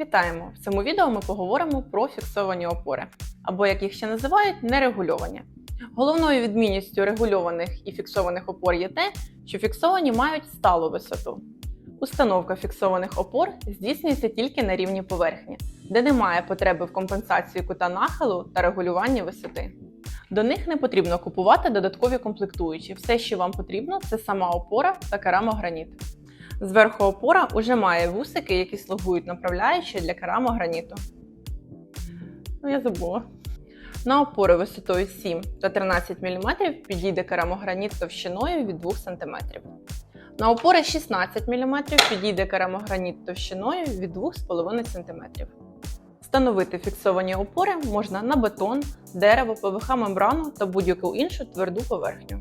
Вітаємо! В цьому відео ми поговоримо про фіксовані опори, або як їх ще називають, нерегульовані. Головною відмінністю регульованих і фіксованих опор є те, що фіксовані мають сталу висоту. Установка фіксованих опор здійснюється тільки на рівні поверхні, де немає потреби в компенсації кута нахилу та регулюванні висоти. До них не потрібно купувати додаткові комплектуючі. Все, що вам потрібно, це сама опора та керамограніт. Зверху опора уже має вусики, які слугують направляючи для керамограніту. Ну, я забула. На опори висотою 7 та 13 мм підійде керамограніт товщиною від 2 см. На опори 16 мм підійде керамограніт товщиною від 2,5 см. Встановити фіксовані опори можна на бетон, дерево, ПВХ-мембрану та будь-яку іншу тверду поверхню.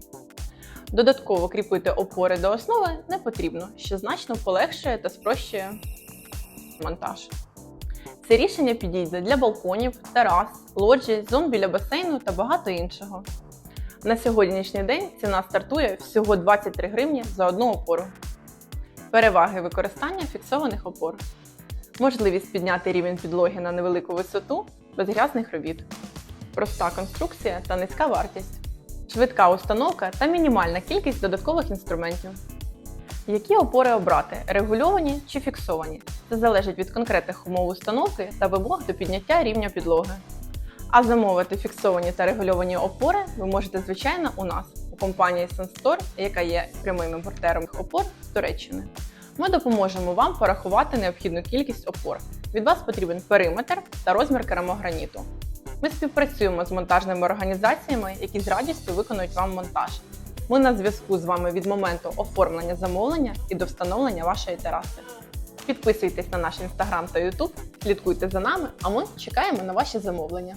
Додатково кріпити опори до основи не потрібно, що значно полегшує та спрощує монтаж. Це рішення підійде для балконів, терас, лоджій, зон біля басейну та багато іншого. На сьогоднішній день ціна стартує всього 23 гривні за одну опору. Переваги використання фіксованих опор. Можливість підняти рівень підлоги на невелику висоту без грязних робіт. Проста конструкція та низька вартість швидка установка та мінімальна кількість додаткових інструментів. Які опори обрати регульовані чи фіксовані? Це залежить від конкретних умов установки та вимог до підняття рівня підлоги. А замовити фіксовані та регульовані опори ви можете, звичайно, у нас у компанії Sunstore, яка є прямим імпортером опор з Туреччини. Ми допоможемо вам порахувати необхідну кількість опор. Від вас потрібен периметр та розмір керамограніту. Ми співпрацюємо з монтажними організаціями, які з радістю виконують вам монтаж. Ми на зв'язку з вами від моменту оформлення замовлення і до встановлення вашої тераси. Підписуйтесь на наш інстаграм та ютуб, слідкуйте за нами, а ми чекаємо на ваші замовлення.